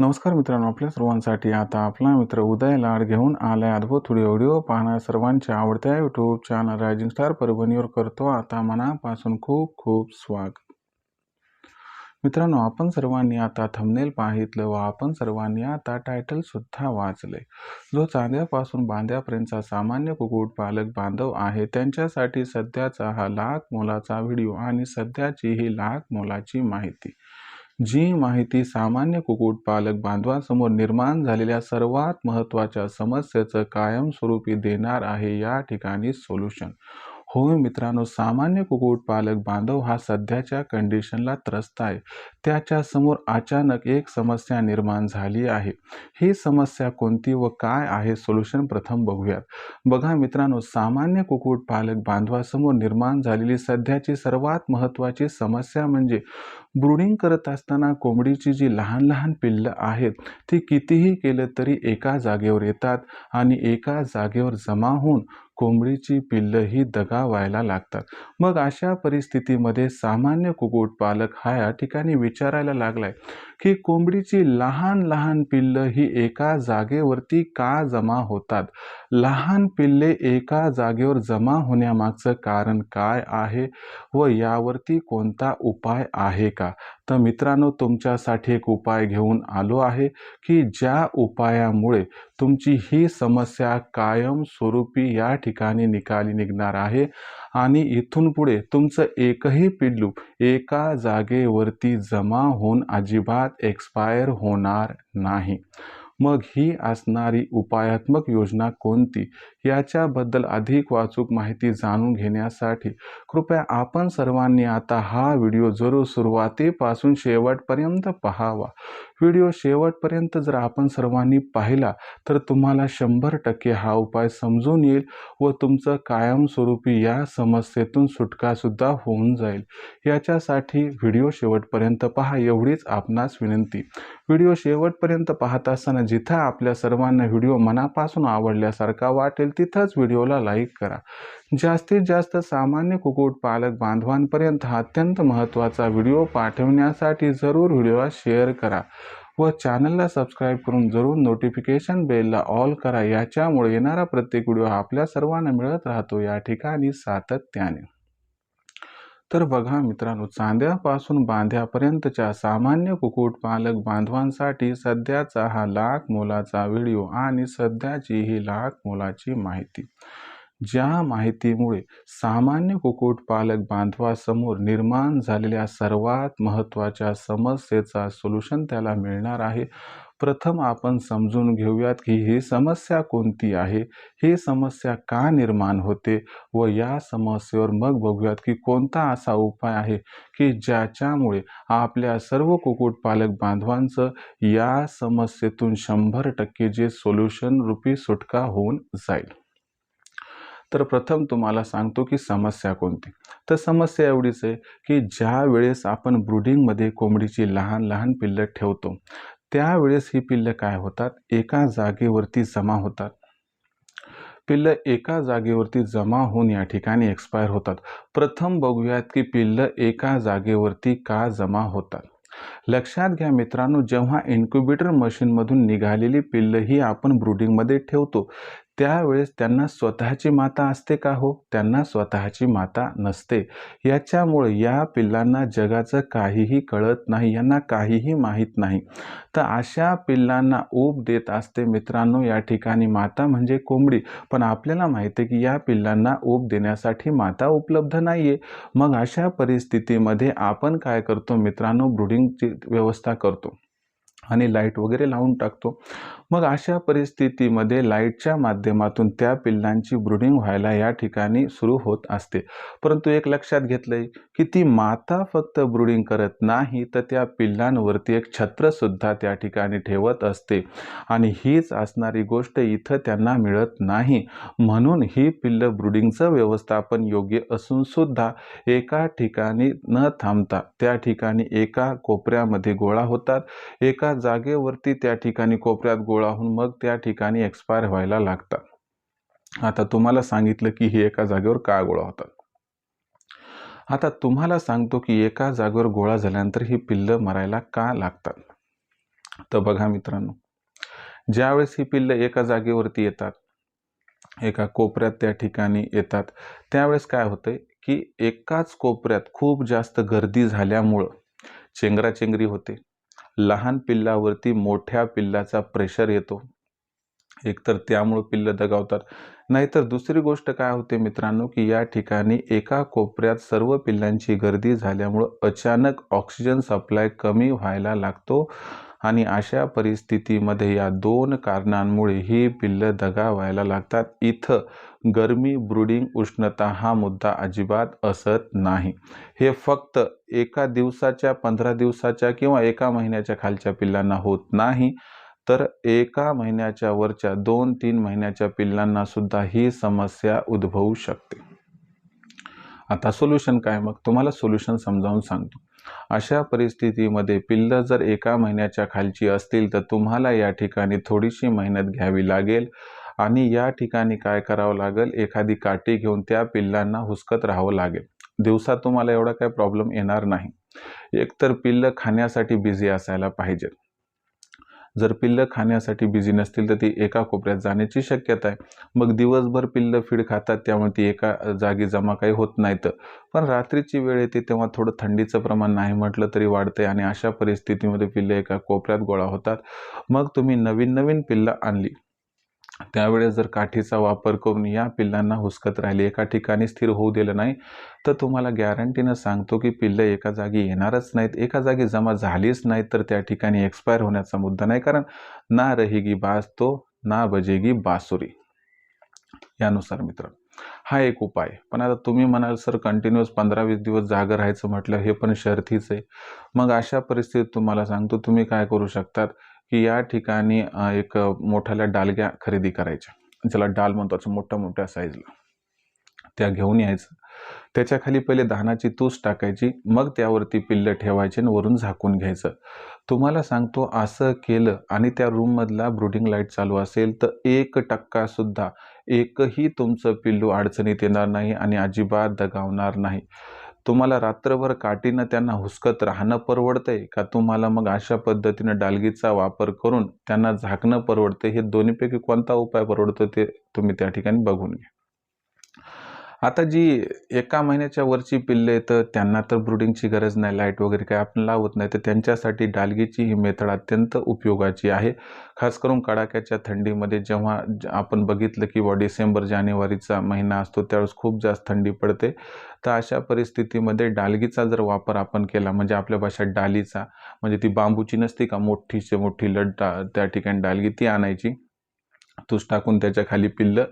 नमस्कार मित्रांनो आपल्या सर्वांसाठी आता आपला मित्र उदय लाड घेऊन आलाय अद्भुत व्हिडिओ. व्हिडिओ पाहणं सर्वांच्या आवडत्या यूट्यूब चॅनल रायझिंग स्टार परभणीवर करतो आता मनापासून खूप खूप स्वागत मित्रांनो आपण सर्वांनी आता थंबनेल पाहितलं व आपण सर्वांनी आता टायटल सुद्धा वाचले जो चांद्यापासून बांध्यापर्यंतचा सामान्य कुक्कुटपालक बांधव आहे त्यांच्यासाठी सध्याचा हा लाख मोलाचा व्हिडिओ आणि सध्याची ही लाख मोलाची माहिती. जी माहिती सामान्य कुक्कुटपालक बांधवांसमोर निर्माण झालेल्या सर्वात महत्त्वाच्या समस्येचं कायमस्वरूपी देणार आहे या ठिकाणी सोल्युशन होय मित्रांनो सामान्य कुक्कुटपालक बांधव हा सध्याच्या कंडिशनला त्रस्त आहे. त्याच्यासमोर अचानक एक समस्या निर्माण झाली आहे. ही समस्या कोणती व काय आहे सोल्युशन प्रथम बघूयात. बघा मित्रांनो सामान्य कुक्कुटपालक बांधवासमोर निर्माण झालेली सध्याची सर्वात महत्त्वाची समस्या म्हणजे ब्रुडिंग करत असताना कोंबडीची जी लहान लहान पिल्लं आहेत ती कितीही केलं तरी एका जागेवर येतात आणि एका जागेवर जमा होऊन कोंबडीची पिल्लं ही दगा व्हायला लागतात. मग अशा परिस्थितीमध्ये सामान्य कुक्कुटपालक हा या ठिकाणी विचारायला लागलाय की कोंबडीची लहान लहान पिल्लं ही एका जागेवरती का जमा होतात? लहान पिल्ले एका जागेवर जमा होण्यामागचं कारण काय आहे? व यावरती कोणता उपाय आहे का? तर मित्रांनो तुमच्यासाठी एक उपाय घेऊन आलो आहे की ज्या उपायामुळे तुमची ही समस्या कायमस्वरूपी या ठिकाणी निकाली निघणार आहे आणि इथून पुढे तुमचं एकही पिल्लू एका जागेवरती जमा होऊन अजिबात एक्सपायर होणार नाही. मग ही असणारी उपायात्मक योजना कोणती? याच्याबद्दल अधिक वाचूक माहिती जाणून घेण्यासाठी कृपया आपण सर्वांनी आता हा व्हिडिओ जरूर सुरुवातीपासून शेवटपर्यंत पहावा. व्हिडिओ शेवटपर्यंत जर आपण सर्वांनी पाहिला तर तुम्हाला शंभर टक्के हा उपाय समजून येईल व तुमचं कायमस्वरूपी या समस्येतून सुटकासुद्धा होऊन जाईल. याच्यासाठी व्हिडिओ शेवटपर्यंत पहा एवढीच आपणास विनंती. व्हिडिओ शेवटपर्यंत पाहत असताना जिथं आपल्या सर्वांना व्हिडिओ मनापासून आवडल्यासारखा वाटेल तिथंच व्हिडिओला लाईक करा. जास्तीत जास्त सामान्य कुक्कुटपालक बांधवांपर्यंत हा अत्यंत महत्त्वाचा व्हिडिओ पाठवण्यासाठी जरूर व्हिडिओला शेअर करा. व चॅनलला सबस्क्राईब करून जरूर नोटिफिकेशन बेलला ऑल करा. याच्यामुळे येणारा प्रत्येक व्हिडिओ आपल्या सर्वांना मिळत राहतो. या ठिकाणी सातत्याने. तर बघा मित्रांनो चांद्यापासून बांध्यापर्यंतच्या सामान्य कुक्कुटपालक बांधवांसाठी सध्याचा हा लाख मोलाचा व्हिडिओ आणि सध्याची ही लाख मोलाची माहिती. ज्या माहितीमुळे सामान्य कुक्कुटपालक बांधवासमोर निर्माण झालेल्या सर्वात महत्त्वाच्या समस्येचा सोल्युशन त्याला मिळणार आहे. प्रथम आपण समजून घेऊयात की ही समस्या कोणती आहे ही समस्या का निर्माण होते व या समस्येवर मग बघूयात की कोणता असा उपाय आहे की ज्याच्यामुळे आपल्या सर्व कुक्कुटपालक बांधवांचं या समस्येतून शंभर टक्के जे सोल्युशन रूपी सुटका होऊन जाईल. तर प्रथम तुम्हाला सांगतो की समस्या कोणती? तर समस्या एवढीच आहे की ज्या वेळेस आपण ब्रुडिंगमध्ये कोंबडीची लहान लहान पिल्लं ठेवतो त्यावेळेस ही पिल्लं काय होतात? एका जागेवरती जमा होतात. पिल्लं एका जागेवरती जमा होऊन या ठिकाणी एक्सपायर होतात. प्रथम बघूयात की पिल्लं एका जागेवरती का जमा होतात? लक्षात घ्या मित्रांनो जेव्हा इन्क्युबेटर मशीनमधून निघालेली पिल्लं ही आपण ब्रुडिंगमध्ये ठेवतो त्यावेळेस त्यांना स्वतःची माता असते का हो? त्यांना स्वतःची माता नसते. याच्यामुळे या पिल्लांना जगाचं काहीही कळत नाही यांना काहीही माहीत नाही. तर अशा पिल्लांना ऊब देत असते मित्रांनो या ठिकाणी माता म्हणजे कोंबडी. पण आपल्याला माहिती आहे की या पिल्लांना ऊब देण्यासाठी माता उपलब्ध नाही आहे मग अशा परिस्थितीमध्ये आपण काय करतो मित्रांनो? ब्रुडिंगची व्यवस्था करतो. आणि लाइट वगैरे लावून टाकतो. मग अशा परिस्थितीमध्ये लाईटच्या माध्यमातून त्या पिल्लांची ब्रुडिंग व्हायला या ठिकाणी सुरू होत असते. परंतु एक लक्षात घेतलंय की ती माता फक्त ब्रुडिंग करत नाही तर त्या पिल्लांवरती एक छत्रसुद्धा त्या ठिकाणी ठेवत असते. आणि हीच असणारी गोष्ट इथं त्यांना मिळत नाही. म्हणून ही पिल्लं ब्रुडिंगचं व्यवस्थापन योग्य असून सुद्धा एका ठिकाणी न थांबता त्या ठिकाणी एका कोपऱ्यामध्ये गोळा होतात. एका जागेवरती त्या ठिकाणी कोपऱ्यात गोळा होऊन मग त्या ठिकाणी एक्सपायर व्हायला लागतात. आता तुम्हाला सांगितलं की हे एका जागेवर का गोळा होतात? आता तुम्हाला सांगतो की एका जागेवर गोळा झाल्यानंतर ही पिल्लं मरायला का लागतात? तर बघा मित्रांनो ज्यावेळेस ही पिल्लं एका जागेवरती येतात एका कोपऱ्यात त्या ठिकाणी येतात त्यावेळेस काय होतंय की एकाच कोपऱ्यात खूप जास्त गर्दी झाल्यामुळं चेंगराचेंगरी होते लहान पिल्लावरती मोठ्या पिल्लाचा प्रेशर येतो. एकतर त्यामुळं पिल्लं दगावतात. नाहीतर दुसरी गोष्ट काय होते मित्रांनो की या ठिकाणी एका कोपऱ्यात सर्व पिल्लांची गर्दी झाल्यामुळं अचानक ऑक्सिजन सप्लाय कमी व्हायला लागतो. आणि अशा परिस्थितीमध्ये या दोन कारणांमुळे ही पिल्लं दगा व्हायला लागतात. इथं गरमी ब्रुडिंग उष्णता हा मुद्दा अजिबात असत नाही. हे फक्त एका दिवसाच्या पंधरा दिवसाच्या किंवा एका महिन्याच्या खालच्या पिल्लांना होत नाही. तर एका महिन्याच्या वरच्या दोन तीन महिन्याच्या पिल्लांना सुद्धा ही समस्या उद्भवू शकते. आता सोल्युशन काय? मग तुम्हाला सोल्युशन समजावून सांगतो. अशा परिस्थितीमध्ये पिल्लं जर एका महिन्याच्या खालची असतील तर तुम्हाला या ठिकाणी थोडीशी मेहनत घ्यावी लागेल. आणि या ठिकाणी काय करावं लागेल? एखादी काठी घेऊन त्या पिल्लांना हुसकत राहावं लागेल. दिवसात तुम्हाला एवढा काही प्रॉब्लेम येणार नाही. एकतर पिल्लं खाण्यासाठी बिझी असायला पाहिजेत. जर पिल्लं खाण्यासाठी बिझी नसतील तर ती एका कोपऱ्यात जाण्याची शक्यता आहे. मग दिवसभर पिल्लं फीड खातात त्यामुळे ती एका जागी जमा काही होत नाहीत. पण रात्रीची वेळ येते तेव्हा थोडं थंडीचं प्रमाण नाही म्हटलं तरी वाढते आणि अशा परिस्थितीमध्ये पिल्लं एका कोपऱ्यात गोळा होतात. मग तुम्ही नवीन नवीन पिल्लं आणली. त्यावेळेस जर काठीचा वापर करून या पिल्लांना हुसकत राहिली एका ठिकाणी स्थिर होऊ दिलं नाही तर तुम्हाला गॅरंटीनं सांगतो की पिल्लं एका जागी येणारच नाहीत. एका जागी जमा झालीच नाहीत तर त्या ठिकाणी एक्सपायर होण्याचा मुद्दा नाही कारण ना रहेगी बास तो ना बजेगी बासुरी. यानुसार मित्र हा एक उपाय. पण आता तुम्ही म्हणाल सर कंटिन्युअस पंधरा वीस दिवस जागं राहायचं म्हटलं हे पण शर्थीच आहे. मग अशा परिस्थितीत तुम्हाला सांगतो तुम्ही काय करू शकतात? की या ठिकाणी एक मोठ्याला डालग्या खरेदी करायच्या. ज्याला डाल म्हणतो असं मोठ्या मोठ्या साईजला त्या घेऊन यायचं. त्याच्याखाली पहिले धानाची तूस टाकायची मग त्यावरती पिल्लं ठेवायची आणि वरून झाकून घ्यायचं. तुम्हाला सांगतो असं केलं आणि त्या रूममधला ब्रुडिंग लाइट चालू असेल तर एक टक्कासुद्धा एकही तुमचं पिल्लू अडचणीत येणार नाही आणि अजिबात दगावणार नाही. तुम्हाला रात्रभर काठीनं त्यांना हुसकत राहणं परवडतंय का? तुम्हाला मग अशा पद्धतीनं डालगीचा वापर करून त्यांना झाकणं परवडतं हे दोन्हीपैकी कोणता उपाय परवडतो ते तुम्ही त्या ठिकाणी बघून घ्या. आता जी एका महिन्याच्या वरची पिल्ले तर त्यांना तर ब्रुडिंगची गरज नाही लाइट वगैरे काही आपण लावत नाही तर त्यांच्यासाठी डालगीची ही मेथड अत्यंत उपयोगाची आहे. खास करून कडाक्याच्या थंडीमध्ये जेव्हा आपण बघितलं की बा डिसेंबर जानेवारीचा महिना असतो त्यावेळेस खूप जास्त थंडी पडते. तर अशा परिस्थितीमध्ये डालगीचा जर वापर आपण केला म्हणजे आपल्या भाषेत डालीचा म्हणजे ती बांबूची नसती का मोठीचे मोठी लड्डा त्या ठिकाणी डालगी ती आणायची. तूस टाकून त्याच्याखाली पिल्लं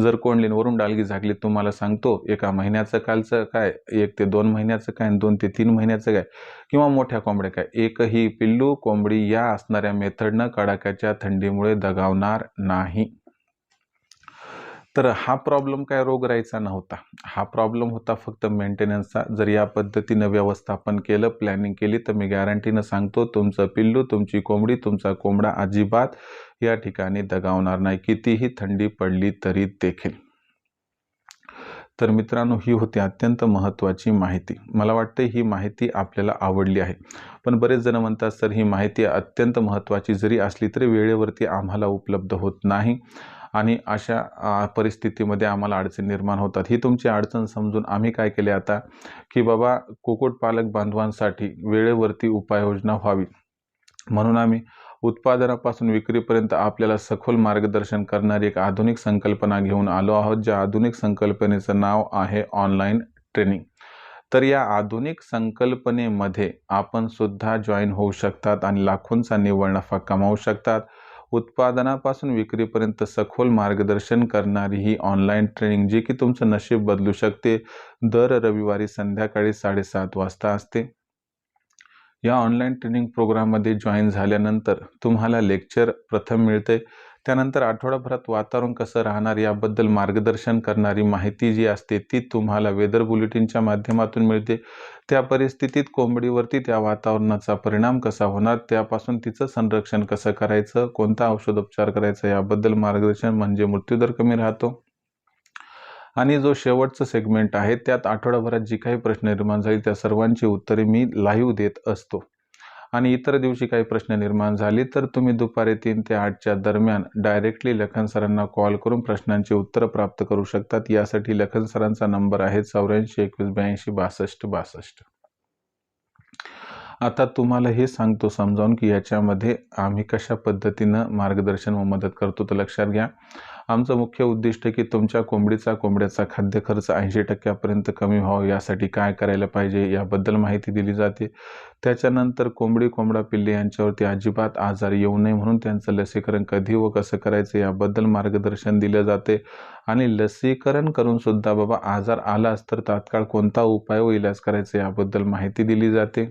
जर कोंडलींवरून डालगी झाकली तुम्हाला सांगतो एका महिन्याचं कालचं काय एक ते दोन महिन्याचं काय दोन ते तीन महिन्याचं काय किंवा मोठ्या कोंबड्या काय. एकही पिल्लू कोंबडी या असणाऱ्या मेथडनं कडाक्याच्या थंडीमुळे दगावणार नाही. तर हा प्रॉब्लेम काय रोगराईचा नव्हता. हा प्रॉब्लेम होता फक्त मेंटेनन्सचा जर या पद्धतीनं व्यवस्थापन केलं प्लॅनिंग केली तर मी गॅरंटीनं सांगतो तुमचं पिल्लू तुमची कोंबडी तुमचा कोंबडा अजिबात या ठिकाणी दगावणार नाही. कितीही थंडी पडली तरी देखील. तर मित्रांनो ही होती अत्यंत महत्त्वाची माहिती. मला वाटते ही माहिती आपल्याला आवडली आहे. पण बरेच जण म्हणतात सर ही माहिती अत्यंत महत्त्वाची. जरी असली तरी वेळेवरती आम्हाला उपलब्ध होत नाही. आणि अशा परिस्थितीमध्ये आम्हाला अडचण निर्माण होतात. ही तुमची अडचण समजून आम्ही काय केले आता की बाबा कुक्कुटपालक बांधवांसाठी वेळेवरती उपाययोजना व्हावी. म्हणून आम्ही उत्पादनापासून विक्रीपर्यंत आपल्याला सखोल मार्गदर्शन करणारी एक आधुनिक संकल्पना घेऊन आलो आहोत ज्या आधुनिक संकल्पनेचं नाव आहे ऑनलाईन ट्रेनिंग. तर या आधुनिक संकल्पनेमध्ये आपण सुद्धा जॉईन होऊ शकतात आणि लाखोंचा निव्वळ नफा कमावू शकतात. उत्पादनापासून विक्रीपर्यंत सखोल मार्गदर्शन करणारी ही ऑनलाईन ट्रेनिंग जी की तुमचं नशीब बदलू शकते दर रविवारी संध्याकाळी साडेसात वाजता असते. या ऑनलाईन ट्रेनिंग प्रोग्राममध्ये जॉईन झाल्यानंतर तुम्हाला लेक्चर प्रथम मिळते. त्यानंतर आठवडाभरात वातावरण कसं राहणार याबद्दल मार्गदर्शन करणारी माहिती जी असते ती तुम्हाला वेदर बुलेटिनच्या माध्यमातून मिळते. त्या परिस्थितीत कोंबडीवरती त्या वातावरणाचा परिणाम कसा होणार त्यापासून तिचं संरक्षण कसं करायचं कोणता औषधोपचार करायचा याबद्दल मार्गदर्शन म्हणजे मृत्यूदर कमी राहतो. आणि जो शेवटचं सेगमेंट आहे त्यात आठवडाभरात जी काही प्रश्न निर्माण झाली त्या सर्वांची उत्तरे मी लाईव्ह देत असतो. आणि इतर दिवशी काही प्रश्न निर्माण झाले तर तुम्ही दुपारी तीन ते आठच्या दरम्यान डायरेक्टली लखन सरांना कॉल करून प्रश्नांची उत्तरं प्राप्त करू शकतात. यासाठी लखन सरांचा नंबर आहे चौऱ्याऐंशी एकवीस ब्याऐंशी बासष्ट बासष्ट. आता तुम्हाला हे सांगतो समजावून की याच्यामध्ये आम्ही कशा पद्धतीनं मार्गदर्शन व मदत करतो तर लक्षात घ्या. आमचं मुख्य उद्दिष्ट की तुमच्या कोंबडीचा कोंबड्याचा खाद्य खर्च ऐंशी टक्क्यापर्यंत कमी व्हावा. यासाठी काय करायला पाहिजे याबद्दल माहिती दिली जाते. त्याच्यानंतर कोंबडी कोंबडा पिल्ले यांच्यावरती अजिबात आजार येऊ नये म्हणून त्यांचं लसीकरण कधी व कसं करायचं याबद्दल मार्गदर्शन दिलं जाते. आणि लसीकरण करून सुद्धा बाबा आजार आलाच तर तात्काळ कोणता उपाय व इलाज करायचा याबद्दल माहिती दिली जाते.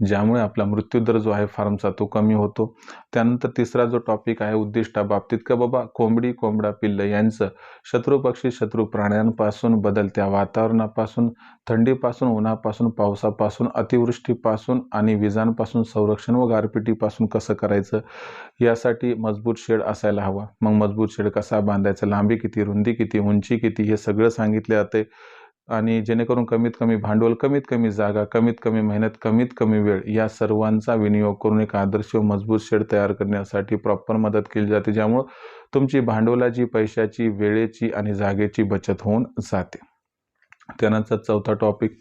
ज्यामुळे आपला मृत्यूदर जो आहे फार्मचा तो कमी होतो. त्यानंतर तिसरा जो टॉपिक आहे उद्दिष्टाबाबतीत का बाबा कोंबडी कोंबडा पिल्ल यांचं शत्रुपक्षी शत्रू प्राण्यांपासून बदलत्या वातावरणापासून थंडीपासून उन्हापासून पावसापासून अतिवृष्टीपासून आणि विजांपासून संरक्षण व गारपिटीपासून कसं करायचं यासाठी मजबूत शेड असायला हवा. मग मजबूत शेड कसा बांधायचा? लांबी किती? रुंदी किती? उंची किती? हे सगळं सांगितले जाते आणि जेणेकरून कमीत कमी भांडवल कमीत कमी जागा कमीत कमी मेहनत कमीत कमी वेळ या सर्वांचा विनियोग करून एक आदर्श व मजबूत शेड तयार करण्यासाठी प्रॉपर मदत केली जाते ज्यामुळं तुमची भांडवलाची पैशाची वेळेची आणि जागेची बचत होऊन जाते. त्यानंतर चौथा टॉपिक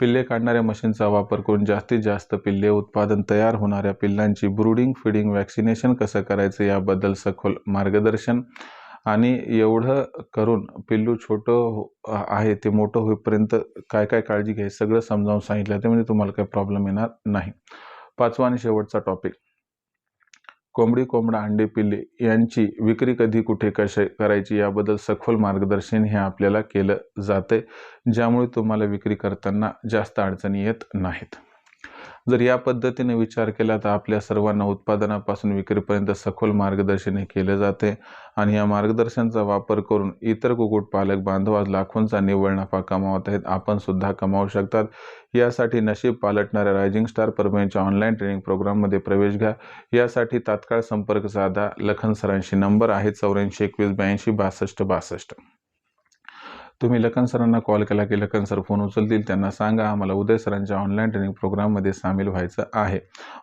पिल्ले काढणाऱ्या मशीनचा वापर करून जास्तीत जास्त पिल्ले उत्पादन तयार होणाऱ्या पिल्लांची ब्रुडिंग फिडिंग वॅक्सिनेशन कसं करायचं याबद्दल सखोल मार्गदर्शन आणि एवढं करून पिल्लू छोटं हो, आहे ते मोठं होईपर्यंत काय काय काळजी घ्यायची सगळं समजावून सांगितलं ते म्हणजे तुम्हाला काही प्रॉब्लेम येणार नाही. पाचवा आणि शेवटचा टॉपिक कोंबडी कोंबडा अंडे पिल्ले यांची विक्री कधी कुठे कसे करायची याबद्दल सखोल मार्गदर्शन हे आपल्याला केलं जाते ज्यामुळे तुम्हाला विक्री करताना जास्त अडचणी येत नाहीत. जर या पद्धतीने विचार केला तर आपल्या सर्वांना उत्पादनापासून विक्रीपर्यंत सखोल मार्गदर्शन हे केले जाते. आणि या मार्गदर्शनचा वापर करून इतर कुक्कुटपालक बांधव आज लाखोंचा निव्वळ नफा कमावत आहेत. आपण सुद्धा कमावू शकतात. यासाठी नशीब पालटणाऱ्या रायझिंग स्टार परभणीच्या ऑनलाईन ट्रेनिंग प्रोग्राममध्ये प्रवेश घ्या. यासाठी तात्काळ संपर्क साधा. लखन सरांशी नंबर आहे चौऱ्याऐंशी एकवीस ब्याऐंशी बासष्ट बासष्ट. तुम्ही लखन सरांना कॉल केला की लखन सर फोन उचलतील. त्यांना सांगा आम्हाला उदय सरांच्या ऑनलाईन ट्रेनिंग प्रोग्राममध्ये सामील व्हायचं आहे.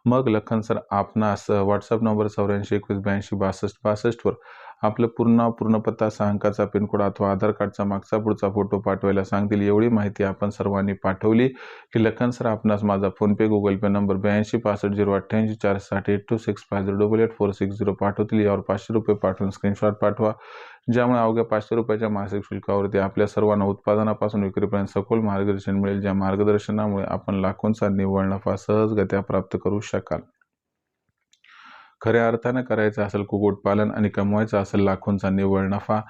मग लखन सर आपणास व्हॉट्सअप नंबर चौऱ्याऐंशी एकवीस ब्याऐंशी बासष्ट बासष्टवर आपलं पूर्ण पूर्ण पत्ता सहा अंकाचा पिनकोड अथवा आधार कार्डचा मागचा पुढचा फोटो पाठवायला सांगतील एवढी माहिती आपण सर्वांनी पाठवली. की लखन सर आपणास माझा फोनपे गुगल पे नंबर ब्याऐंशी पासष्ट झिरो अठ्ठ्याऐंशी चार साठ eight two six five zero double eight four six zero पाठवतील. यावर पाचशे रुपये पाठवून स्क्रीनशॉट पाठवा. ज्यामुळे अवघ्या पाचशे रुपयाच्या मासिक शुल्कावरती आपल्या सर्वांना उत्पादनापासून विक्रीपर्यंत सखोल मार्गदर्शन मिळेल ज्या मार्गदर्शनामुळे आपण लाखोंचा निव्वळ नफा सहजगत्या प्राप्त करू शकाल. खऱ्या अर्थानं करायचं असेल कुक्कुटपालन आणि कमवायचं असेल लाखोंचा निव्वळ नफा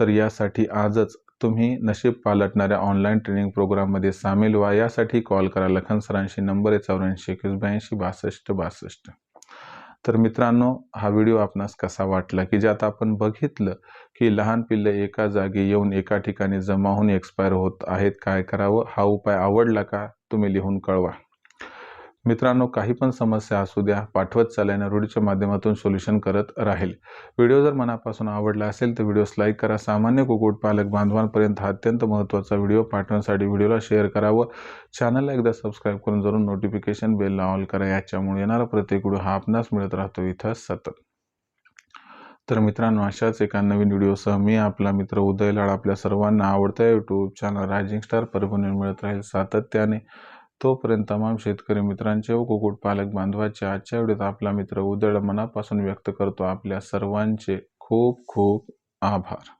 तर यासाठी आजच तुम्ही नशीब पालटणाऱ्या ऑनलाईन ट्रेनिंग प्रोग्राममध्ये सामील व्हा. यासाठी कॉल करा. लखन सरांशी नंबर आहे चौऱ्याऐंशी एकवीस ब्याऐंशी बासष्ट बासष्ट. तर मित्रांनो हा व्हिडिओ आपणास कसा वाटला? की ज्यात आपण बघितलं की लहान पिल्ले एका जागी येऊन एका ठिकाणी जमा होऊन एक्सपायर होत आहेत काय करावं? हा उपाय आवडला का? तुम्ही लिहून कळवा. मित्रांनो काही पण समस्या असू द्या पाठवत चालल्याने रूढीच्या माध्यमातून सोल्युशन करत राहील. व्हिडिओ जर मनापासून आवडला असेल तर व्हिडिओस लाईक करा. सामान्य कुक्कुटपालक बांधवांपर्यंत हा अत्यंत महत्त्वाचा व्हिडिओ. पाठवण्यासाठी व्हिडिओला शेअर करा व चॅनलला एकदा सबस्क्राईब करून जरूर नोटिफिकेशन बेल ऑल करा. याच्यामुळे येणारा प्रत्येक व्हिडिओ हा आपणास मिळत राहतो. इथं सतत. तर मित्रांनो अशाच एका नवीन व्हिडिओसह मी आपला मित्र उदय लाड आपल्या सर्वांना आवडत्या. YouTube channel rising star Parbhani मिळत राहील सातत्याने. तोपर्यंत तमाम शेतकरी मित्रांचे व कुक्कुटपालक बांधवाचे आजच्या व्हिडिओत आपला मित्र उदळ मनापासून व्यक्त करतो. आपल्या सर्वांचे खूप खूप आभार.